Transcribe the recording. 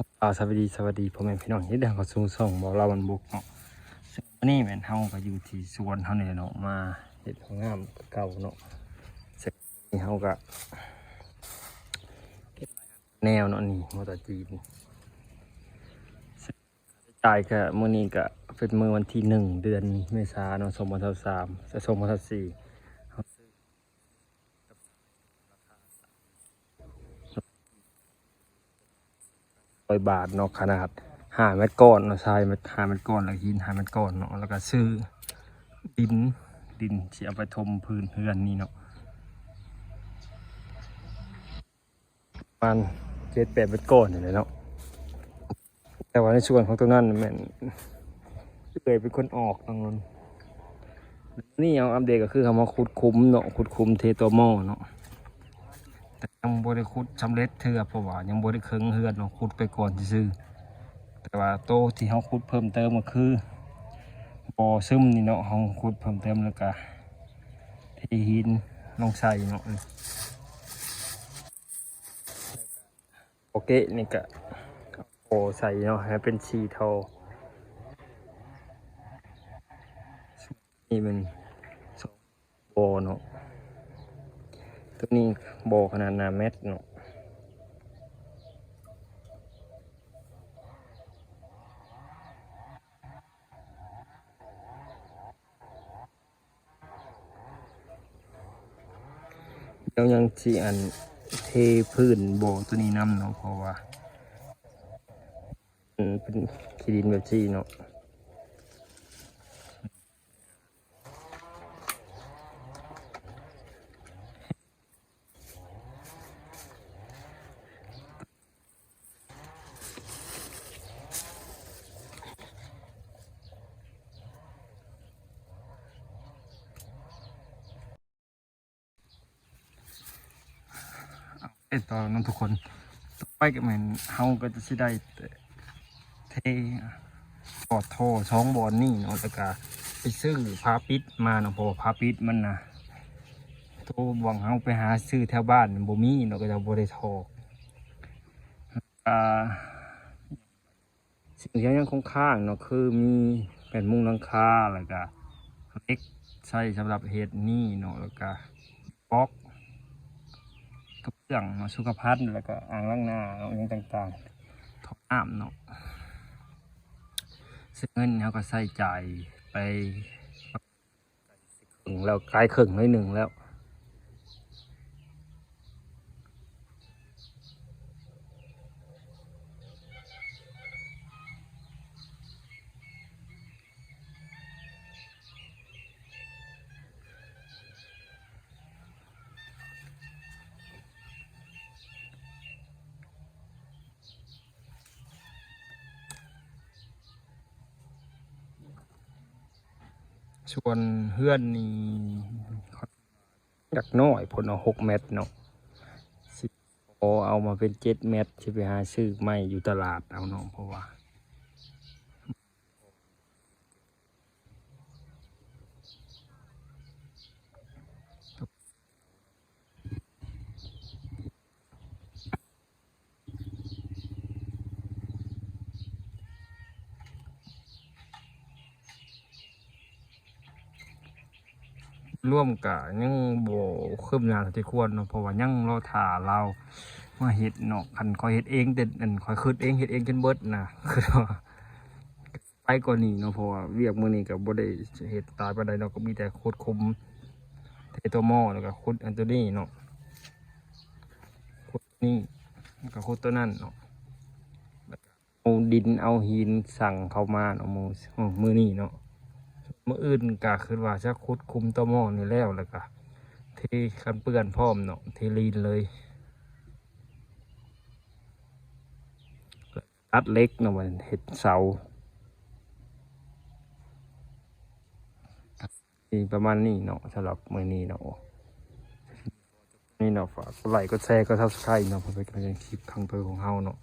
อ่าสวัสดีสวัสดีพ่อแม่พี่น้องที่เดินเขาสู่ช่งบอกเราวันบุกเนาะซึ่งวันนี้แม่นเฮาก็อยู่ที่สวนเฮาเนี่ยเนาะมาเฮ็ดของงามเก่าเนาะซึ่งนี่เฮาก็เก็บแนวเนาะนี่มอเตอร์จีนซึ่งค่าใช้จ่ายก็มื้อนี้ก็เป็นมื้อวันที่หนึ่งเดือนเมษายนเนาะ2023จะ2024 ร้อยบาทเนาะขนาดห้าเมตรก้อนเนาะทรายห้าเมตรก้อนแล้วหินห้าเมตรก้อนเนาะแล้วก็ซื้อดินดินที่เอาไปทมพื้นเฮือนนี่เนาะประมันเจ็ดแปดเมตรก้อนนี่แหละเนาะแต่ว่าในส่วนของตรงนั้นแมันเลยเป็นคนออกตรงนั้นนี่เอาอัปเดตก็คือคำว่าขุดคุ้มเนาะขุดคุ้มเทตัวหม้อเนาะ ยังบริคุดสำเร็จเถื่อเพราะว่ายังบริเคิงเฮือนเนาะขุดไปก่อนซื่อแต่ว่าโตที่เขาขุดเพิ่มเติมก็คือบ่อซึมนี่เนาะเขาขุดเพิ่มเติมแล้วก็เทหินลงใส่เนาะโอเคนี่ก็โอใส่เนาะให้เป็นสีเทานี่มันสองโบอเนาะ ตัวนี้โบขนาดนาเม็ดเนาะเดี๋ยวยังจีอันเทพื้นโบตัวนี้น้ำเนาะเพราะว่าเป็นขีดินแบบจีเนาะ เอ็ดต่อน้องทุกคนต่อไปก็เหมือนเฮาก็จะสิได้แต่เทปอดโทช่องบอลนี่เนาะแล้วก็ไปซื้อพาปิดมาเนาะเพราะว่าพาปิดมันนะโทรหวังเฮาไปหาซื้อแถวบ้านบ่มีเนาะก็จะบ่ได้โทรอ่าสิ่งที่ยังคงค้างเนาะคือมีแผ่นมุงหลังคาแล้วก็เล็กใช้สำหรับเฮ็ดนี่เนาะแล้วก็บล็อก กระเบื้องเนาสุขภัณฑ์แล้วก็อ่างล้างหน้าเนาะอย่างต่างๆท็อปน้ำเนาะเงินเขาก็ใส่จ่ายไปครึ่งแล้วกลายครึ่งน้อยหนึ่งแล้ว ชวนเพื่อนนี่อยากน้อยผลเอาหกเม็ดเนาะสิโอเอามาเป็นเจ็ดเม็ดจะไปหาซื้อไม่อยู่ตลาดเอาเนาะเพราะว่า ร่วมกับยังโบคืบหน้าที่ควรเนาะเพราะว่ายังเรอถ่าเรามาเฮ็ดเนาะคันคอยเฮ็ดเองแต่อันคอยคืดเองเฮ็ดเองจนเบิดนะคือว่าไปกว่านี้เนาะเพราะว่าเวียกมือนี้ก็บ่ได้เฮ็ดตายปานใดเนาะก็มีแต่โคตรคมเทตัวหม้อแล้วก็คุดอันตัวนี้เนาะคุดนี่แล้วก็คุดตัวนั้นเนาะเอาดินเอาหินสั่งเข้ามาเนาะมือมือนี้เนาะ มื่ออื่นก็คือว่าจะคุดคุมตัวหม้อนี่แล้วแล้วก็เทคันเปื้อนพร้อมเนาะเทลีนเลยตัดเล็กเนาะมันเห็ดเสาประมาณนี้เนาะสำหรับมือนี้เนาะนี่เนาะฝากกดไลค์กดแชร์ก็ทับสไครต์เนาะเพื่อเป็นกำลังใจคลิปครั้งเพิ่มของเฮาเนาะ